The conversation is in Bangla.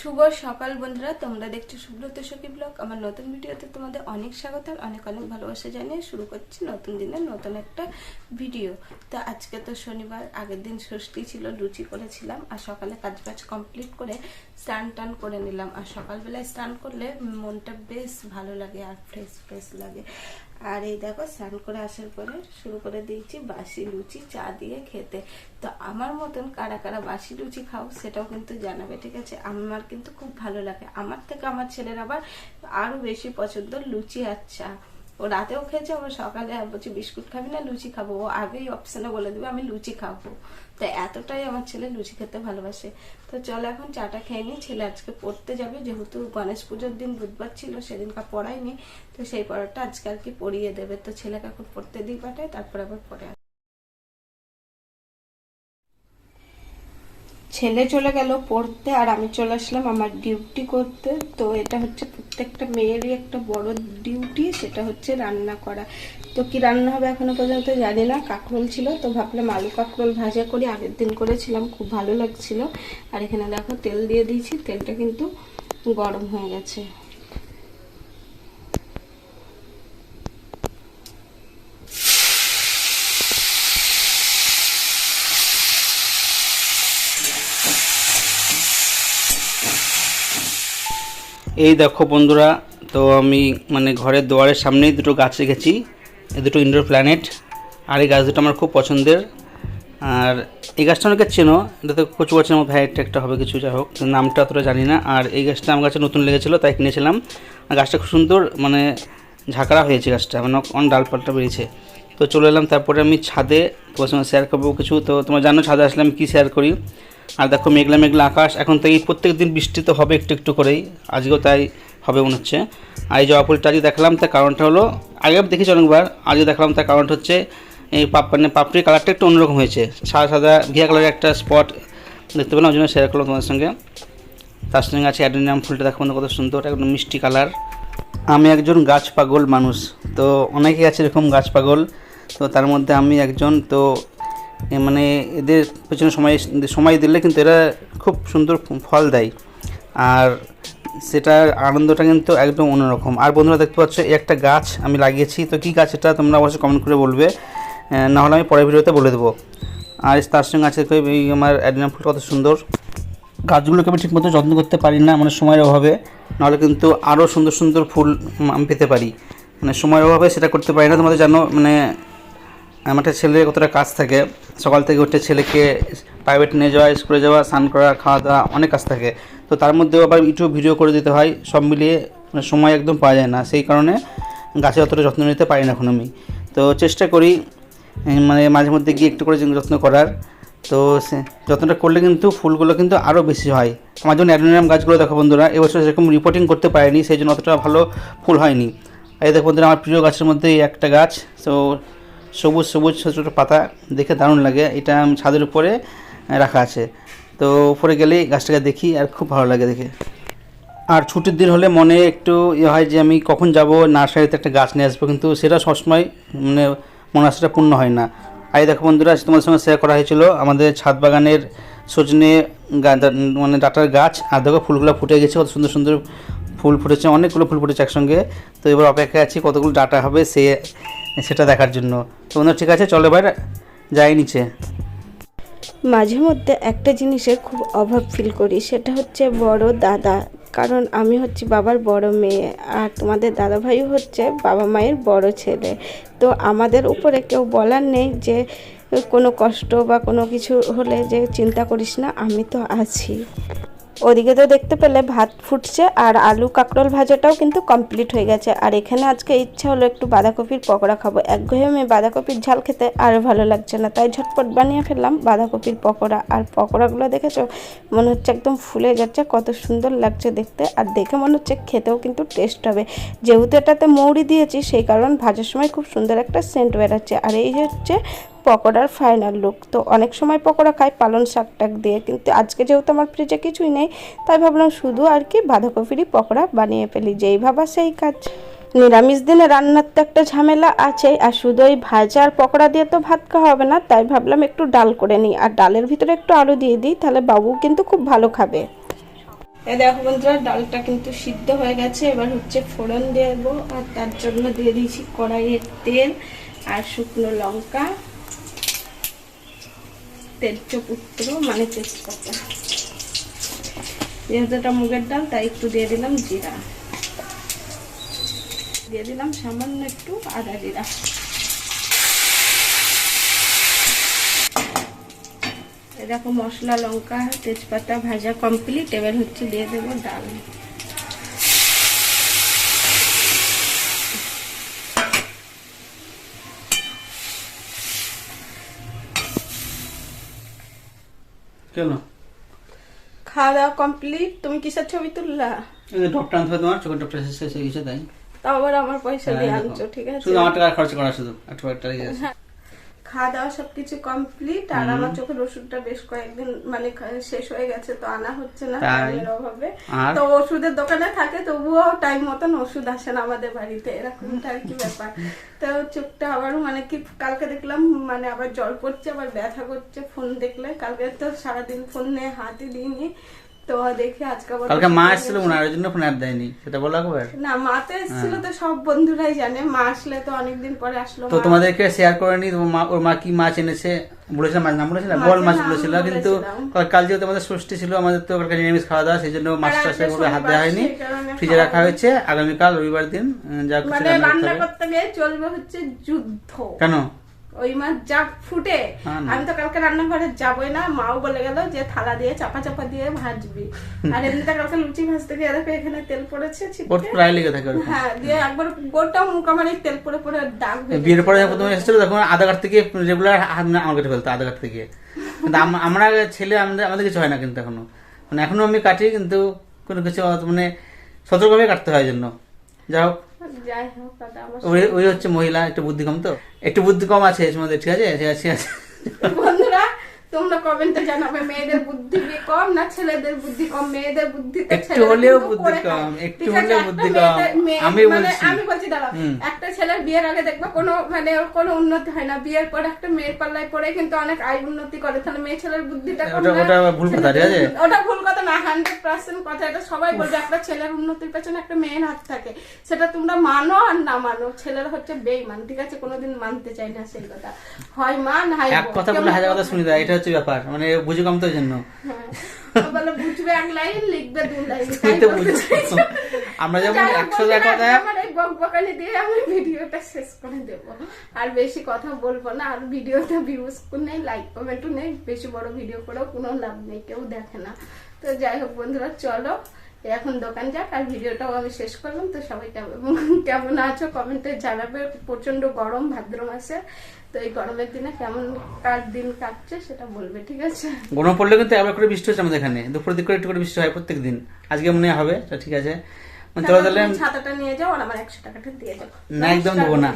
শুভ সকাল বন্ধুরা, তোমরা দেখছ সুব্রত সখী ব্লগ। আমার নতুন ভিডিওতে তোমাদের অনেক স্বাগত আর অনেক অনেক ভালোবাসা জানিয়ে শুরু করছি নতুন দিনের নতুন একটা ভিডিও। তো আজকে তো শনিবার, আগের দিন ষষ্ঠী ছিল, লুচি করেছিলাম আর সকালে কাজ বাজ কমপ্লিট করে স্নান টান করে নিলাম। আর সকালবেলায় স্নান করলে মনটা বেশ ভালো লাগে আর ফ্রেশ ফ্রেশ লাগে। আর এই দেখো, স্নান করে আসার পরে শুরু করে দিয়েছি বাসি লুচি, চা দিয়ে খেতে। তো আমার মতন কারা কারা বাসি লুচি খাও সেটাও কিন্তু জানাবে, ঠিক আছে? আমার কিন্তু খুব ভালো লাগে। আমার থেকে আমার ছেলের আবার আরও বেশি পছন্দ লুচি আর চা। ও রাতেও খেয়েছে আবার সকালে বলছি, বিস্কুট খাবি না, লুচি খাব। ও আগেই অপশনে বলে দেবে, আমি লুচি খাব। তো এতটাই আমার ছেলে লুচি খেতে ভালোবাসে। তো চলো এখন চাটা খেয়ে নিই, ছেলে আজকে পড়তে যাবে, যেহেতু গণেশ পুজোর দিন বুধবার ছিল সেদিনকার পড়ায়নি, তো সেই পড়াটা আজকে আর কি পড়িয়ে দেবে। তো ছেলেকে এখন পড়তে দিই পাঠায়, তারপর আবার পড়ে। ছেলে চলে গেল পড়তে, আর আমি চলে আসলাম আমার ডিউটি করতে। তো এটা হচ্ছে প্রত্যেকটা মেয়েরই একটা বড় ডিউটি সেটা হচ্ছে রান্না করা। তো কি রান্না হবে এখনও পর্যন্ত জানি না, কাঁকরোল ছিল, তো ভাবলাম আলু কাঁকরোল ভাজা করি, আগের দিন করেছিলাম, খুব ভালো লাগছিল। আর এখানে দেখো তেল দিয়ে দিয়েছি, তেলটা কিন্তু গরম হয়ে গেছে। এই দেখো বন্ধুরা, তো আমি মানে ঘরের দুয়ারের সামনেই দুটো গাছ রেখেছি, এই দুটো ইনডোর প্ল্যানেট আর এই গাছ দুটো আমার খুব পছন্দের। আর এই গাছটা অনেকে চেনো এটা তো কচু গাছের মতো ভ্যারাইটি একটা হবে কিছু, যাই হোক নামটা অতটা জানি না। আর এই গাছটা আমার কাছে নতুন লেগেছিলো, তাই কিনেছিলাম। আর গাছটা খুব সুন্দর মানে ঝাঁকড়া হয়েছে গাছটা মানে অনেক ডালপালটা বেরিয়েছে। তো চলে এলাম, তারপরে আমি ছাদে তোমার সঙ্গে শেয়ার করব কিছু। তো তোমরা জানো ছাদে আসলে আমি কী শেয়ার করি? আর দেখো মেঘলা মেঘলা আকাশ, এখন তো এই প্রত্যেক দিন বৃষ্টি তো হবে একটু একটু করেই, আজকেও তাই হবে মনে হচ্ছে। আর এই জবা ফুলটা আজকে দেখলাম, তার কারণটা হলো, আগে দেখেছি অনেকবার, আজকে দেখলাম, তার কারণটা হচ্ছে এই পাপ মানে পাপড়ির কালারটা একটু অন্যরকম হয়েছে। সাদা সাদা ঘিয়া কালারের একটা স্পট দেখতে পেলাম, ওই জন্য শেয়ার করলাম তোমাদের সঙ্গে। তার সঙ্গে আছে অ্যাডেনিয়াম ফুলটা, দেখো কত সুন্দর একদম মিষ্টি কালার আমি একজন গাছ পাগল মানুষ, তো অনেকেই আছে এরকম গাছ পাগল। তো তার মধ্যে আমি একজন তো মানে এদের পেছনে সময় সময় দিলে কিন্তু এরা খুব সুন্দর ফল দেয়। আর সেটার আনন্দটা কিন্তু একদম অন্যরকম। আর বন্ধুরা দেখতে পাচ্ছ একটা গাছ আমি লাগিয়েছি। তো কী গাছ এটা তোমরা অবশ্যই কমেন্ট করে বলবে। আহ, না হলে আমি পরের ভিডিওতে বলে দেবো। আর তার সঙ্গে আছে এই আমার অ্যাডিনাম ফুল কত সুন্দর। গাছগুলোকে আমি ঠিকমতো যত্ন করতে পারি না মানে সময়ের অভাবে। নাহলে কিন্তু আরও সুন্দর সুন্দর ফুল আমি পেতে পারি। মানে সময়ের অভাবে সেটা করতে পারি না। তোমাদের জানো মানে আমার একটা ছেলের কতটা কাজ থাকে। সকাল থেকে উঠে ছেলেকে প্রাইভেট নিয়ে যাওয়া স্কুলে যাওয়া, স্নান করা খাওয়া দাওয়া অনেক কাজ থাকে। তো তার মধ্যেও আবার ইউটিউব ভিডিও করে দিতে হয়, সব মিলিয়ে মানে সময় একদম পাওয়া যায় না। সেই কারণে গাছের অতটা যত্ন নিতে পারি না এখন আমি। তো চেষ্টা করি মানে মাঝে মধ্যে গিয়ে একটু করে যত্ন করার। তো সে যত্নটা করলে কিন্তু ফুলগুলো কিন্তু আরও বেশি হয়। আমার জন্য অ্যাডোনিয়াম গাছগুলো দেখো বন্ধুরা এবছর সেরকম রিপোর্টিং করতে পারিনি, সেই জন্য অতটা ভালো ফুল হয়নি। এই দেখো বন্ধুরা, আমার প্রিয় গাছের মধ্যে একটা গাছ, তো সবুজ সবুজ ছোটো ছোটো পাতা দেখে দারুণ লাগে। এটা আমি ছাদের উপরে রাখা আছে। তো উপরে গেলেই গাছটাকে দেখি আর খুব ভালো লাগে দেখে। আর ছুটির দিন হলে মনে একটু ইয়ে হয় যে আমি কখন যাব? নার্সারিতে একটা গাছ নিয়ে আসব, কিন্তু সেটা সবসময় মানে মনাসটা পূর্ণ হয় না। আর এই দেখো বন্ধুরা, আজ তোমাদের সঙ্গে শেয়ার করা হয়েছিল আমাদের ছাদ বাগানের সজনে মানে ডাটার গাছ। আর দেখো ফুলগুলো ফুটে গেছে, কত সুন্দর সুন্দর ফুল ফুটেছে, অনেকগুলো ফুল ফুটেছে একসঙ্গে। তো এবার অপেক্ষায় আছি কতগুলো ডাটা হবে সে, সেটা দেখার জন্য। তো বন্ধুরা, ঠিক আছে, চলো এবার যাই নিচে। মাঝে মধ্যে একটা জিনিসের খুব অভাব ফিল করি, সেটা হচ্ছে বড় দাদা। কারণ আমি হচ্ছি বাবার বড় মেয়ে, আর তোমাদের দাদা ভাইও হচ্ছে বাবা মায়ের বড় ছেলে। তো আমাদের উপরে কেউ বলার নেই যে, কোনো কষ্ট বা কোনো কিছু হলে যে চিন্তা করিস না, আমি তো আছি। ওদিকে তো দেখতে পেলে ভাত ফুটছে আর আলু কাঁকরোল ভাজাটাও কিন্তু কমপ্লিট হয়ে গেছে। আর এখানে আজকে ইচ্ছা হলো একটু বাঁধাকপির পকোড়া খাব। একঘেয়েমে বাঁধাকপির ঝাল খেতে আর ভালো লাগছে না, তাই ঝটপট বানিয়ে ফেললাম বাঁধাকপির পকোড়া। আর পকোড়াগুলো দেখেছ? মনে হচ্ছে একদম ফুলে যাচ্ছে, কত সুন্দর লাগছে দেখতে। আর দেখে মনে হচ্ছে খেতেও কিন্তু টেস্ট হবে। যেহেতু এটাতে মৌরি দিয়েছি, সেই কারণ ভাজার সময় খুব সুন্দর একটা সেন্ট বেরাচ্ছে। আর এই হচ্ছে পকোড়ার ফাইনাল লুক তো অনেক সময় পকোড়া খাই, পালং শাক টাক দিয়ে। কিন্তু আজকে যেহেতু আমার ফ্রিজে কিছুই নেই, তাই ভাবলাম শুধু আর কি বাঁধাকপিরই পকোড়া বানিয়ে ফেলি। যেই ভাবা সেই কাজ। নিরামিষ দিনে রান্নার তো একটা ঝামেলা আছেই, আর শুধু ওই ভাজা আর পকোড়া দিয়ে তো ভাত খাওয়া হবে না, তাই ভাবলাম একটু ডাল করে নিই। আর ডালের ভিতরে একটু আলু দিয়ে দিই, তাহলে বাবু কিন্তু খুব ভালো খাবে। এ দেখো বন্ধুরা, ডালটা কিন্তু সিদ্ধ হয়ে গেছে। এবার হচ্ছে ফোড়ন দেবো। আর তার জন্য দিয়ে দিয়েছি কড়াইয়ের তেল আর শুকনো লঙ্কা। তেজপুত্র মানে তেজপাতা। যেহেতু এটা মুগের ডাল, তাই একটু দিয়ে দিলাম জিরা। দিয়ে দিলাম সামান্য একটু আদা জিরা। দেখো মশলা, লঙ্কা, তেজপাতা ভাজা কমপ্লিট এবার হচ্ছে দিয়ে দেবো ডাল। কেন? খাওয়া দাওয়া কমপ্লিট তুমি কিসের ছবি তুললা? ডক্টর আনতে তোমার চোখের ডক্টর শেষ হয়ে গেছে তাই? তাও আবার আমার পয়সা দিয়ে হ্যাঁ, আনছো ঠিক আছে? শুধু আমার টাকা খরচ করা শুধু লেগে গেছে। খাওয়া দাওয়া সবকিছু কমপ্লিট আর আমার চোখের ওষুধটা বেশ কয়েকদিন মানে শেষ হয়ে গেছে তো আনা হচ্ছে না? টাইমের অভাবে। তো ওষুধের দোকানে থাকে তবুও টাইম মতন ওষুধ আসে না আমাদের বাড়িতে এরকমটা আর কি ব্যাপার। তো চোখটা আবার মানে কি কালকে দেখলাম মানে আবার জল পড়ছে আবার ব্যথা করছে ফোন দেখলে। কালকে তো সারাদিন ফোন নিয়ে হাতই দিইনি। তো দেখি আজকে কালকে মা এসেছিল নিয়ে হয় ওই জন্য ফোন আর দেয়নি। সেটা বলো একবার। না মা তো এসেছিল তো সব বন্ধুরাই জানে। মা আসলে তো অনেকদিন পরে আসলো তো তোমাদেরকে শেয়ার করে নি মা ওর মা কি মাছ এনেছে বলেছিলাম মাছ নাম বলেছিলাম বল মাছ বলেছিল কিন্তু কাল যেহেতু আমাদের ষষ্ঠী ছিল আমাদের তো কালকে নিরামিষ খাওয়া দাওয়া সেই জন্য মাছটা সেভাবে হাত দেওয়া হয়নি। ফ্রিজে রাখা হয়েছে আগামীকাল রবিবার দিন যা কিছু মানে রান্না। করতে গিয়ে চলবে হচ্ছে যুদ্ধ। কেন? ওই মাছ যা ফুটে হ্যাঁ আমি তো কালকে রান্নাঘরে যাবই না মাও বলে গেল যে থালা দিয়ে চাপা চাপা দিয়ে ভাজবি। আর এমনিতে কালকে লুচি ভাজতে গিয়ে দেখো এখানে তেল পড়েছে ওর প্রায় লেগে থাকে হ্যাঁ দিয়ে একবার গোটা মুখ আমার তেল পড়ে পড়ে দাগ বিয়ের পরে যখন প্রথমে এসেছিল তখন আধা ঘাট থেকে রেগুলার আমার কেটে ফেলতো আধা ঘাট থেকে। আমরা ছেলে আমাদের আমাদের কিছু হয় না কিন্তু এখনও। মানে এখনও আমি কাটি কিন্তু কোনো কিছু মানে সতর্কভাবে কাটতে হয় জন্য। যাই হোক ওই ওই হচ্ছে মহিলা একটু বুদ্ধি কম তো? একটু বুদ্ধি কম আছে এর মধ্যে ঠিক আছে? ঠিক আছে, তোমরা কমেন্টে জানাবে মেয়েদের বুদ্ধি কি কম না ছেলেদের বুদ্ধি কম? মেয়েদের বুদ্ধি তো একটু হলেও বুদ্ধি কম, একটু হলেও বুদ্ধি কম। আমি মানে বলছি। আমি বলছি দাঁড়াও। একটা ছেলের বিয়ের আগে দেখবা কোনো মানে কোনো উন্নতি হয় না। বিয়ের পর একটা মেয়ের পাল্লায় পরে কিন্তু অনেক আয় উন্নতি করে। তাহলে মেয়ে ছেলের বুদ্ধিটা কম ওটা- না? ওটা ভুল কথা, ঠিক আছে? ওটা ভুল কথা না হান্ড্রেড পার্সেন্ট কথা। এটা সবাই বলবে একটা ছেলের উন্নতির পেছনে একটা মেয়ের হাত থাকে। সেটা তোমরা মানো আর না মানো। ছেলের হচ্ছে বেইমান ঠিক আছে? কোনোদিন মানতে চাই না সেই কথা। হয় মান হয় এক কথা বলে হাজার কথা শুনি দেয় এটা হচ্ছে ব্যাপার মানে বুঝি কম তো ওই জন্য। বুঝি আমরা হোক একশো কথা বকবকানি দিয়ে আমি ভিডিওটা শেষ করে দেব। আর বেশি কথা বলব না আর ভিডিওটা ভিউজ নেই লাইক কমেন্টও নেই। বেশি বড় ভিডিও করেও কোনো লাভ নেই কেউ দেখে না। তো যাই হোক বন্ধুরা চলো এখন দোকান যাক আর ভিডিওটাও আমি শেষ করলাম। তো সবাই কেমন কেমন আছো? কমেন্টে জানাবে। প্রচণ্ড গরম ভাদ্র মাসে। তো এই গরমের দিনে কেমন কার দিন কাটছে সেটা বলবে ঠিক আছে? গরম পড়লে কিন্তু একবার করে বৃষ্টি হচ্ছে আমাদের এখানে। দুপুরের দিক করে একটু করে বৃষ্টি হয় প্রত্যেক দিন। আজকে মনে হবে তা ঠিক আছে। চলো তাহলে ছাতাটা নিয়ে যাও আর আমার একশো টাকাটা দিয়ে যাও। না একদম দেবো না।